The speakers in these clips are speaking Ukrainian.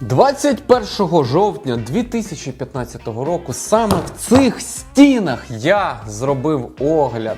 21 жовтня 2015 року саме в цих стінах я зробив огляд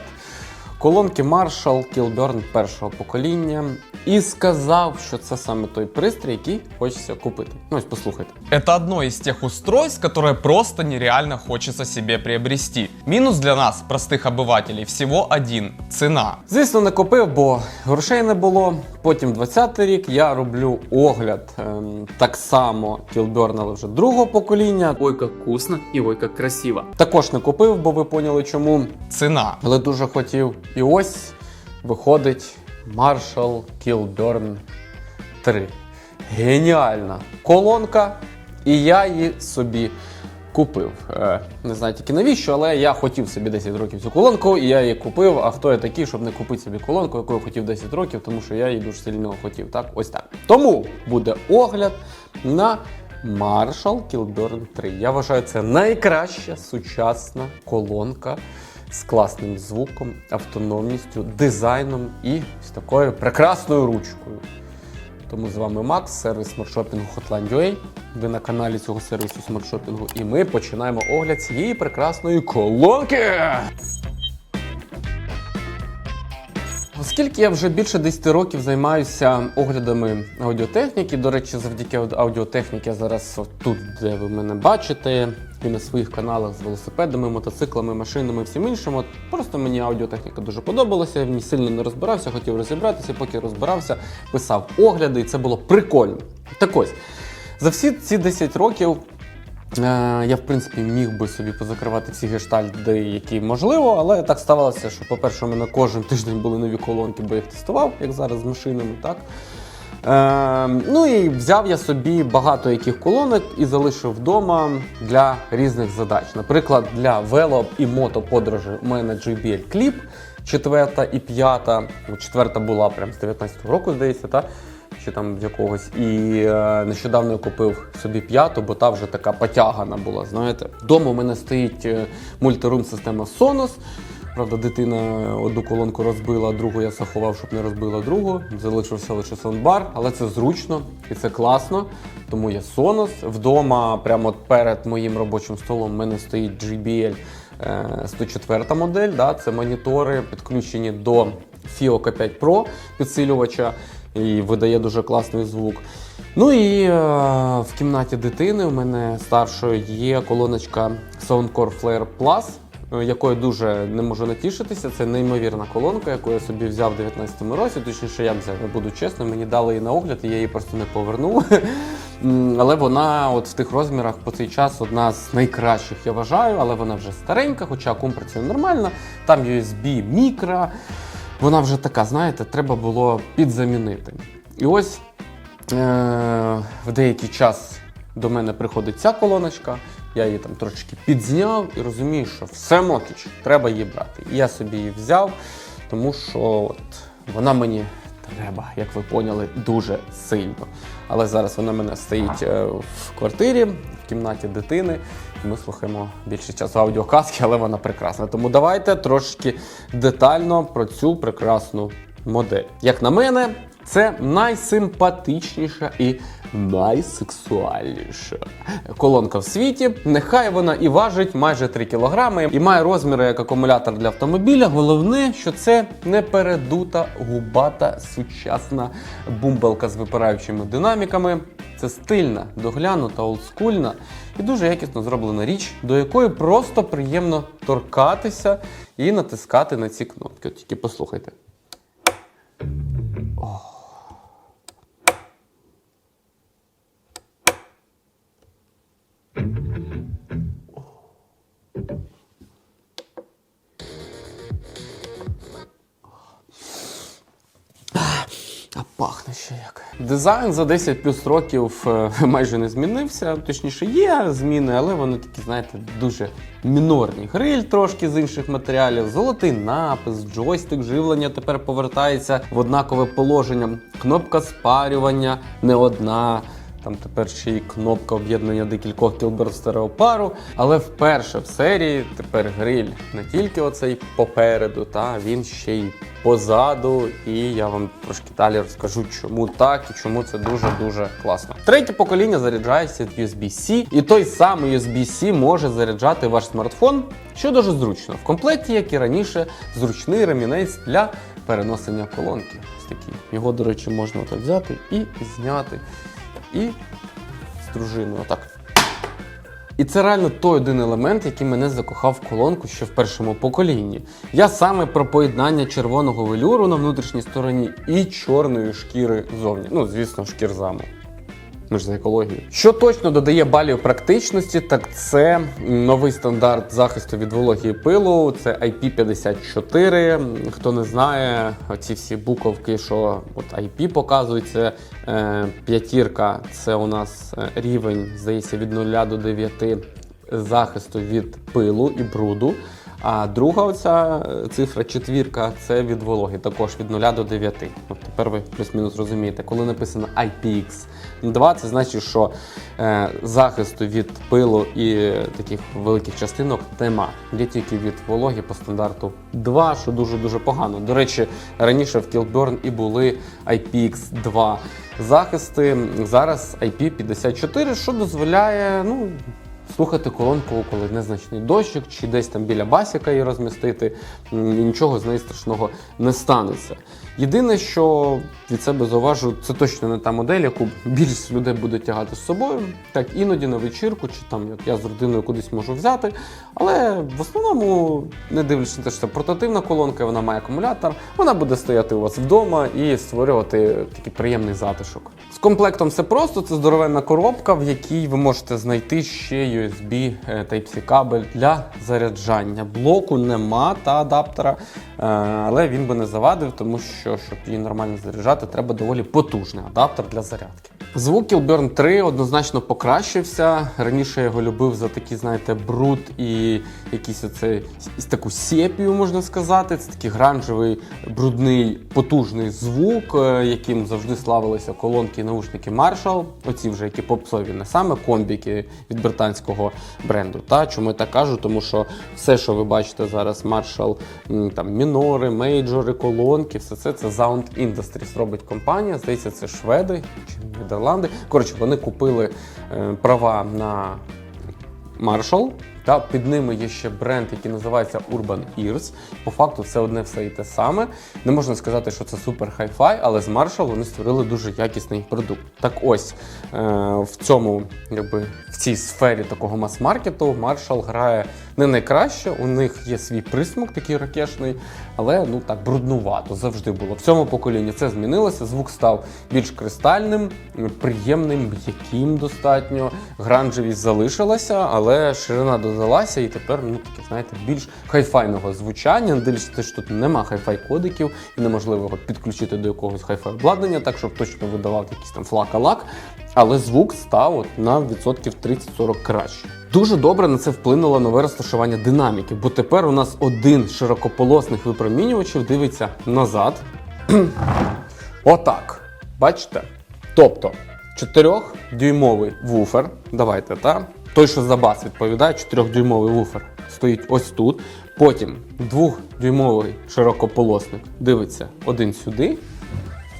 колонки Marshall Kilburn першого покоління і сказав, що це саме той пристрій, який хочеться купити. Ну ось послухайте. Это одно из тех устройств, которое просто нереально хочется себе приобрести. Минус для нас, простых обывателей, всего один – цена. Звісно, не купив, бо грошей не було. Потім 20-й рік я роблю огляд ем, так само Kilburn, але вже другого покоління. Ой, як вкусно і ой, як красиво. Також не купив, бо ви поняли чому. Цена. Але дуже хотів. і ось виходить Marshall Kilburn 3. Геніальна колонка, і я її собі купив. Е, не знаю тільки навіщо, але я хотів собі 10 років цю колонку, і я її купив. А хто я такий, щоб не купити собі колонку, яку я хотів 10 років, тому що я її дуже сильно хотів. Так, ось так. Тому буде огляд на Marshall Kilburn 3. Я вважаю, це найкраща сучасна колонка з класним звуком, автономністю, дизайном і з такою прекрасною ручкою. Тому з вами Макс, сервіс смартшопінгу Hotline.ua. Ви на каналі цього сервісу смартшопінгу, і ми починаємо огляд цієї прекрасної колонки. Оскільки я вже більше 10 років займаюся оглядами аудіотехніки, до речі, завдяки ауд- аудіотехніки я зараз тут, де ви мене бачите, і на своїх каналах з велосипедами, мотоциклами, машинами всім іншим. От просто мені аудіотехніка дуже подобалася, в сильно не розбирався, хотів розібратися, поки розбирався, писав огляди, і це було прикольно. Так ось, за всі ці 10 років Я, в принципі, міг би собі позакривати всі гештальти, які можливо, але так ставалося, що, по-перше, у мене кожен тиждень були нові колонки, бо я їх тестував, як зараз з машинами. так? Е, ну і взяв я собі багато яких колонок і залишив вдома для різних задач. Наприклад, для вело і мотоподорожі у мене JBL Clip, четверта і п'ята. Четверта була прям з 19-го року, здається, та? Чи там з якогось. І е, нещодавно я купив собі п'яту, бо та вже така потягана була. Знаєте, Дома у мене стоїть е, мультирум система Sonos. Правда, дитина одну колонку розбила, другу я заховав, щоб не розбила другу. Залишився лише саундбар, але це зручно і це класно. Тому є Sonos. Вдома, прямо перед моїм робочим столом, у мене стоїть JBL е, 104 модель. Да? Це монітори, підключені до FIO K5 Pro підсилювача і видає дуже класний звук. Ну і е, в кімнаті дитини у мене старшої є колоночка Soundcore Flare Plus, е, якою дуже не можу натішитися. Це неймовірна колонка, яку я собі взяв в 19-му році. Точніше, я взяв, буду чесно, мені дали її на огляд, і я її просто не повернув. Але вона от в тих розмірах по цей час одна з найкращих, я вважаю, але вона вже старенька, хоча акум працює нормально. Там USB мікро. Вона вже така, знаєте, треба було підзамінити. І ось е- в деякий час до мене приходить ця колоночка, я її там трошечки підзняв і розумію, що все мокіч, треба її брати. І я собі її взяв, тому що от вона мені треба, як ви поняли, дуже сильно. Але зараз вона в мене стоїть е, в квартирі, кімнаті дитини. І ми слухаємо більше часу аудіоказки, але вона прекрасна. Тому давайте трошки детально про цю прекрасну модель. Як на мене, це найсимпатичніша і найсексуальніша колонка в світі. Нехай вона і важить майже 3 кг і має розміри як акумулятор для автомобіля. Головне, що це не передута губата сучасна бумбелка з випираючими динаміками. Це стильна, доглянута, олдскульна і дуже якісно зроблена річ, до якої просто приємно торкатися і натискати на ці кнопки. От тільки послухайте. А пахне ще як. Дизайн за 10 плюс років е, майже не змінився. Точніше, є зміни, але вони такі, знаєте, дуже мінорні. Гриль трошки з інших матеріалів, золотий напис, джойстик живлення тепер повертається в однакове положення. Кнопка спарювання не одна. Там тепер ще й кнопка об'єднання декількох кілберт стереопару. Але вперше в серії тепер гриль не тільки оцей попереду, та він ще й позаду. І я вам трошки далі розкажу, чому так і чому це дуже-дуже класно. Третє покоління заряджається від USB-C, і той самий USB-C може заряджати ваш смартфон, що дуже зручно. В комплекті, як і раніше, зручний ремінець для переносення колонки. Ось такий. Його, до речі, можна так взяти і зняти. І з дружиною. Отак. І це реально той один елемент, який мене закохав в колонку ще в першому поколінні. Я саме про поєднання червоного велюру на внутрішній стороні і чорної шкіри зовні. Ну, звісно, шкір заму. Ми ж за екологію. Що точно додає балів практичності, так це новий стандарт захисту від вологі і пилу. Це IP54. Хто не знає, оці всі буковки, що от IP показують, це е, п'ятірка. Це у нас е, рівень, здається, від 0 до 9 захисту від пилу і бруду. А друга оця е, цифра четвірка це від вологи, також від 0 до 9. От тепер ви плюс-мінус розумієте. Коли написано IPX2, це значить, що е, захисту від пилу і таких великих частинок нема. Є тільки від вологи по стандарту 2, що дуже-дуже погано. До речі, раніше в Killburn і були IPX2 захисти. Зараз IP54, що дозволяє, ну слухати колонку, коли незначний дощик, чи десь там біля басіка її розмістити, нічого з неї страшного не станеться. Єдине, що від себе зауважу, це точно не та модель, яку більшість людей буде тягати з собою. Так іноді на вечірку, чи там як я з родиною кудись можу взяти. Але в основному, не дивлячись на те, що це портативна колонка, вона має акумулятор, вона буде стояти у вас вдома і створювати такий приємний затишок. З комплектом все просто, це здоровенна коробка, в якій ви можете знайти ще USB е, Type-C кабель для заряджання. Блоку нема та адаптера, е, але він би не завадив, тому що щоб її нормально заряджати, треба доволі потужний адаптер для зарядки. Звук Killburn 3 однозначно покращився. Раніше я його любив за такий, знаєте, бруд і якийсь оцей таку сепію, можна сказати. Це такий гранжевий, брудний, потужний звук, е, яким завжди славилися колонки і наушники Marshall. Оці вже які попсові, не саме комбіки від британського бренду. Та чому я так кажу? Тому що все, що ви бачите зараз, Marshall, там мінори, мейджори, колонки, все це це Sound Industries робить компанія. Здається, це шведи чи Нідерланди. Коротше, вони купили е, права на Marshall. Та під ними є ще бренд, який називається Urban Ears. По факту це одне все і те саме. Не можна сказати, що це супер хай-фай, але з Marshall вони створили дуже якісний продукт. Так ось е, в цьому, якби в цій сфері такого мас-маркету Marshall грає не найкраще. У них є свій присмак, такий ракешний, але ну так бруднувато завжди було. В цьому поколінні це змінилося. Звук став більш кристальним, приємним, м'яким достатньо. Гранжевість залишилася, але ширина додалася, і тепер ну таке, знаєте, більш хайфайного звучання. Те, що тут нема хайфай кодиків і неможливо його підключити до якогось хайфай обладнання, так щоб точно видавав якийсь там флакалак. Але звук став от на відсотків 30-40 краще. Дуже добре на це вплинуло нове розташування динаміки, бо тепер у нас один широкополосних випромінювачів дивиться назад. Отак. Бачите? Тобто 4-дюймовий вуфер. Давайте, так? Той, що за бас відповідає, 4-дюймовий вуфер стоїть ось тут. Потім 2-дюймовий широкополосник дивиться один сюди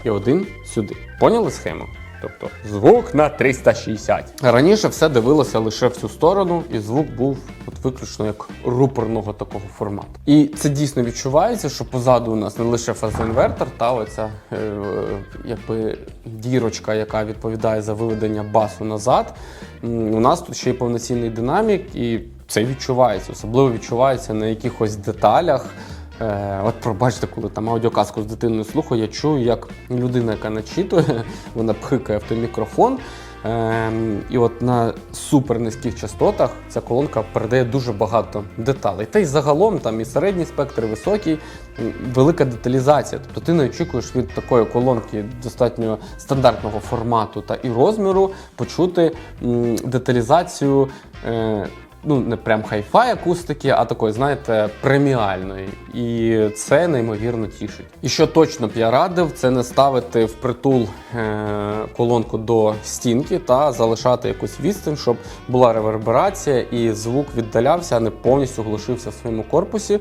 і один сюди. Поняли схему? Тобто звук на 360. Раніше все дивилося лише в цю сторону, і звук був от виключно як рупорного такого формату. І це дійсно відчувається, що позаду у нас не лише фазоінвертор, та оця е, якби дірочка, яка відповідає за виведення басу назад. У нас тут ще й повноцінний динамік, і це відчувається. Особливо відчувається на якихось деталях. Е, от пробачте, коли там аудіоказку з дитиною слухаю, я чую, як людина, яка начитує, вона пхикає в той мікрофон. Е, і от на супер низьких частотах ця колонка передає дуже багато деталей. Та й загалом там і середній спектр, і високий, велика деталізація. Тобто ти не очікуєш від такої колонки достатньо стандартного формату та і розміру почути деталізацію. Е, ну не прям хай-фай акустики, а такої, знаєте, преміальної. І це неймовірно тішить. І що точно б я радив, це не ставити впритул е- колонку до стінки та залишати якусь відстань, щоб була реверберація і звук віддалявся, а не повністю глушився в своєму корпусі.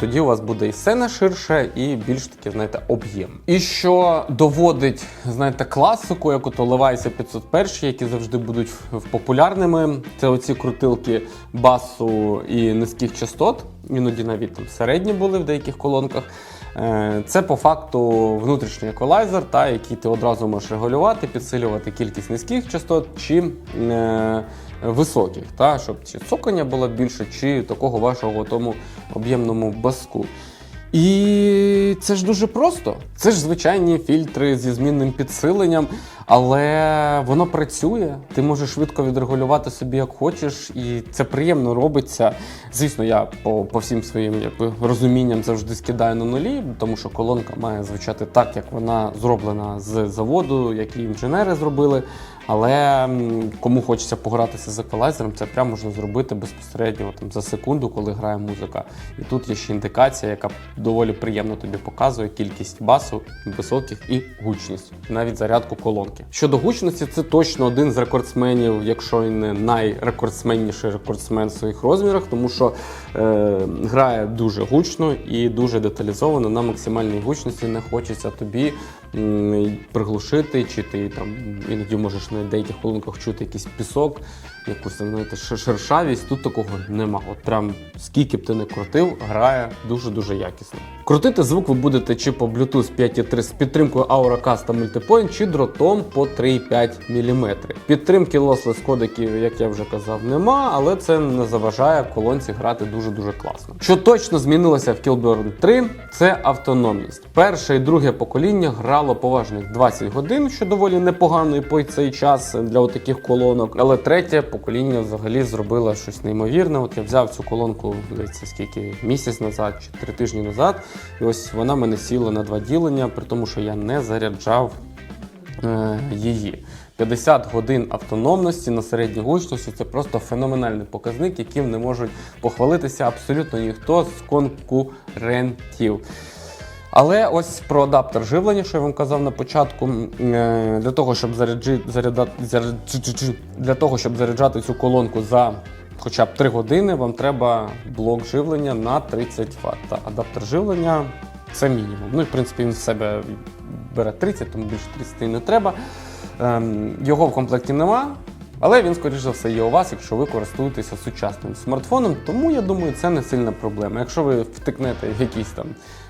Тоді у вас буде і сцена ширше, і більш таки, знаєте, об'єм. І що доводить, знаєте, класику, як от Оливайся 501, які завжди будуть в- популярними. Це оці крутилки басу і низьких частот. Іноді навіть там середні були в деяких колонках. Е, Це по факту внутрішній еквалайзер, та, який ти одразу можеш регулювати, підсилювати кількість низьких частот чи е, високих, та, щоб чи цокання було більше, чи такого вашого тому об'ємному баску. І це ж дуже просто. Це ж звичайні фільтри зі змінним підсиленням, але воно працює. Ти можеш швидко відрегулювати собі як хочеш, і це приємно робиться. Звісно, я по, по всім своїм якби, розумінням завжди скидаю на нулі, тому що колонка має звучати так, як вона зроблена з заводу, як і інженери зробили. Але кому хочеться погратися з еквалайзером, це прямо можна зробити безпосередньо там, за секунду, коли грає музика. І тут є ще індикація, яка доволі приємно тобі показує кількість басу, високих і гучність, навіть зарядку колонки. Щодо гучності, це точно один з рекордсменів, якщо і не найрекордсменніший рекордсмен в своїх розмірах, тому що е, грає дуже гучно і дуже деталізовано на максимальній гучності. Не хочеться тобі приглушити, чи ти там іноді можеш на деяких колонках чути якийсь пісок, якусь знаєте, шершавість. Тут такого нема. От прям скільки б ти не крутив, грає дуже-дуже якісно. Крутити звук ви будете чи по Bluetooth 5.3 з підтримкою Auracast та Multipoint, чи дротом по 3,5 мм. Підтримки lossless кодеків, як я вже казав, нема, але це не заважає колонці грати дуже-дуже класно. Що точно змінилося в Killburn 3, це автономність. Перше і друге покоління грало поважних 20 годин, що доволі непогано і по цей час для таких колонок. Але третє покоління взагалі зробило щось неймовірне. От я взяв цю колонку, здається, скільки місяць назад чи три тижні назад. І ось вона мене сіла на два ділення, при тому, що я не заряджав е, її. 50 годин автономності на середній гучності це просто феноменальний показник, яким не можуть похвалитися абсолютно ніхто з конкурентів. Але ось про адаптер живлення, що я вам казав на початку, е, для того, щоб заряджи, зарядати, заряд- для того, щоб заряджати цю колонку за хоча б 3 години, вам треба блок живлення на 30 Вт. Адаптер живлення це мінімум. Ну і в принципі він в себе бере 30, тому більше 30 не треба. Ем, Його в комплекті нема. Але він, скоріш за все, є у вас, якщо ви користуєтеся сучасним смартфоном. Тому я думаю, це не сильна проблема. Якщо ви втикнете в якийсь там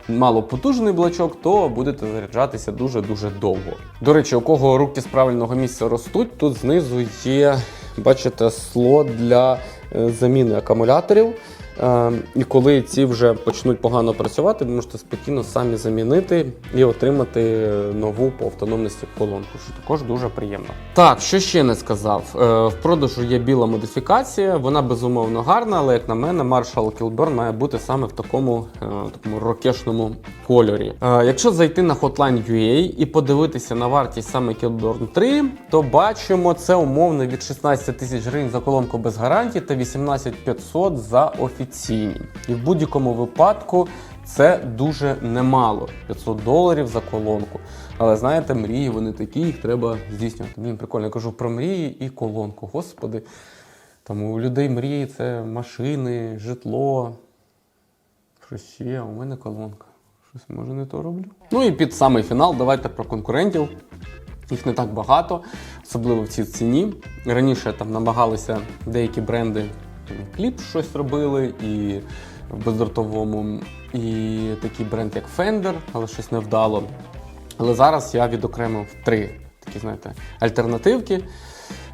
малопотужний блочок, то будете заряджатися дуже-дуже довго. До речі, у кого руки з правильного місця ростуть, тут знизу є, бачите, слот для е, заміни акумуляторів. Е, І коли ці вже почнуть погано працювати, ви можете спокійно самі замінити і отримати нову по автономності колонку, що також дуже приємно. Так, що ще не сказав. Е, В продажу є біла модифікація, вона безумовно гарна, але як на мене, Marshall Kilburn має бути саме в такому, е, такому рокешному кольорі. Е, Якщо зайти на Hotline.ua і подивитися на вартість саме Kilburn 3, то бачимо це умовно від 16 тисяч гривень за колонку без гарантії та 18 500 за офіційні. І в будь-якому випадку це дуже немало 500 доларів за колонку. Але знаєте, мрії вони такі, їх треба здійснювати. Блін, прикольно, я кажу про мрії і колонку. Господи. Там у людей мрії це машини, житло. Що ще? У мене колонка. Щось може не то роблю. Ну і під самий фінал давайте про конкурентів. Їх не так багато, особливо в цій ціні. Раніше там намагалися деякі бренди кліп щось робили і в бездротовому, і такий бренд, як Fender, але щось невдало. Але зараз я відокремив три такі, знаєте, альтернативки.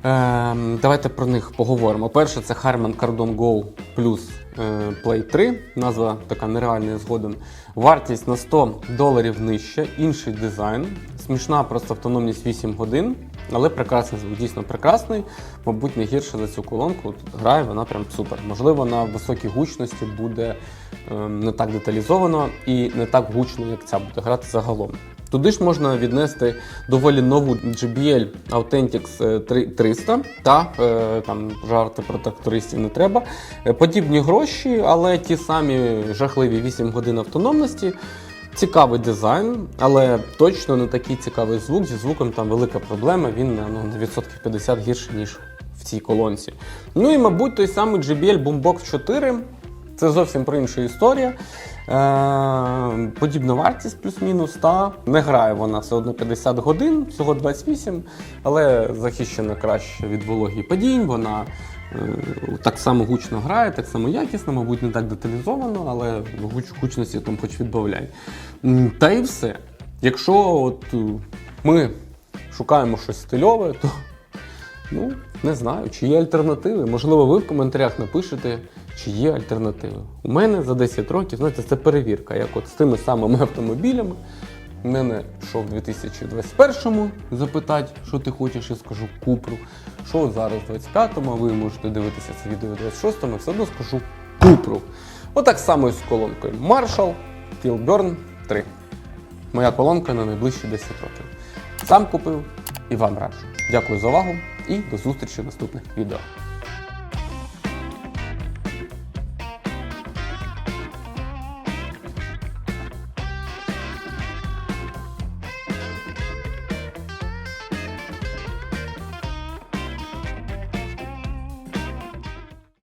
Ем, давайте про них поговоримо. Перше, це Harman Kardon Go Plus е, Play 3. Назва така нереальна згоден. Вартість на 100 доларів нижче, інший дизайн. Смішна просто автономність 8 годин, але прекрасний звук, дійсно прекрасний. Мабуть, не гірше за цю колонку. Тут грає вона прям супер. Можливо, на високій гучності буде ем, не так деталізовано і не так гучно, як ця буде грати загалом. Туди ж можна віднести доволі нову JBL Authentics е, 3 300 та е, там жарти про трактористів не треба. Е, Подібні гроші, але ті самі жахливі 8 годин автономності. Цікавий дизайн, але точно не такий цікавий звук. Зі звуком там велика проблема. Він ну, на відсотків 50 гірше, ніж в цій колонці. Ну і, мабуть, той самий JBL Boombox 4. Це зовсім про інша історія. Е, подібна вартість плюс-мінус, та не грає вона все одно 50 годин, всього 28, але захищена краще від вологі падінь. Вона так само гучно грає, так само якісно, мабуть, не так деталізовано, але гуч, гучності там хоч відбавляй. Та і все. Якщо от е, ми шукаємо щось стильове, то Ну, не знаю, чи є альтернативи. Можливо, ви в коментарях напишете, чи є альтернативи. У мене за 10 років, знаєте, це перевірка, як от з тими самими автомобілями. У мене йшов в 2021-му запитати, що ти хочеш, я скажу Купру. Що зараз в 25-му, а ви можете дивитися це відео в 26-му, все одно скажу Купру. Отак само і з колонкою Marshall Kilburn 3. Моя колонка на найближчі 10 років. Сам купив і вам раджу. Дякую за увагу і до зустрічі в наступних відео.